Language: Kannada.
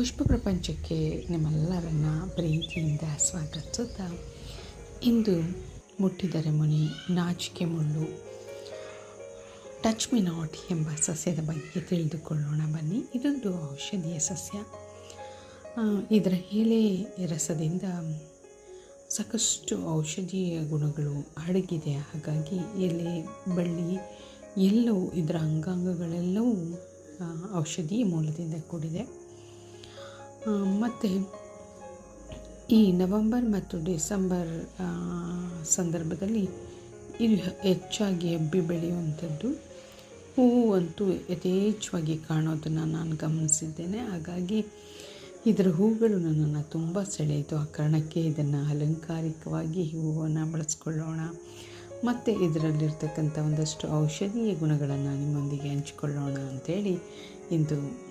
ಪುಷ್ಪ ಪ್ರಪಂಚಕ್ಕೆ ನಿಮ್ಮೆಲ್ಲರನ್ನ ಪ್ರೀತಿಯಿಂದ ಸ್ವಾಗತಿಸುತ್ತಾ ಇಂದು ಮುಟ್ಟಿದರೆ ಮುನಿ, ನಾಚಿಕೆ ಮುಳ್ಳು ಟಚ್ ಮಿ ನಾಟ್ ಎಂಬ ಸಸ್ಯದ ಬಗ್ಗೆ ತಿಳಿದುಕೊಳ್ಳೋಣ. ಬನ್ನಿ, ಇದೊಂದು ಔಷಧೀಯ ಸಸ್ಯ. ಇದರ ಎಲೆ ರಸದಿಂದ ಸಾಕಷ್ಟು ಔಷಧೀಯ ಗುಣಗಳು ಅಡಗಿದೆ. ಹಾಗಾಗಿ ಎಲೆ, ಬಳ್ಳಿ ಎಲ್ಲವೂ ಇದರ ಅಂಗಾಂಗಗಳೆಲ್ಲವೂ ಔಷಧೀಯ ಮೂಲದಿಂದ ಕೂಡಿದೆ. ಮತ್ತು ಈ ನವೆಂಬರ್ ಮತ್ತು ಡಿಸೆಂಬರ್ ಸಂದರ್ಭದಲ್ಲಿ ಇದು ಹೆಚ್ಚಾಗಿ ಹಬ್ಬಿ ಬೆಳೆಯುವಂಥದ್ದು. ಹೂವು ಅಂತೂ ಯಥೇಚ್ಛವಾಗಿ ಕಾಣೋದನ್ನು ನಾನು ಗಮನಿಸಿದ್ದೇನೆ. ಹಾಗಾಗಿ ಇದರ ಹೂಗಳು ನನ್ನನ್ನು ತುಂಬ ಸೆಳೆಯಿತು. ಆ ಕಾರಣಕ್ಕೆ ಇದನ್ನು ಅಲಂಕಾರಿಕವಾಗಿ ಹೂವನ್ನು ಬಳಸ್ಕೊಳ್ಳೋಣ. ಮತ್ತು ಇದರಲ್ಲಿರ್ತಕ್ಕಂಥ ಒಂದಷ್ಟು ಔಷಧೀಯ ಗುಣಗಳನ್ನು ನಿಮ್ಮೊಂದಿಗೆ ಹಂಚಿಕೊಳ್ಳೋಣ ಅಂಥೇಳಿ ಇಂದು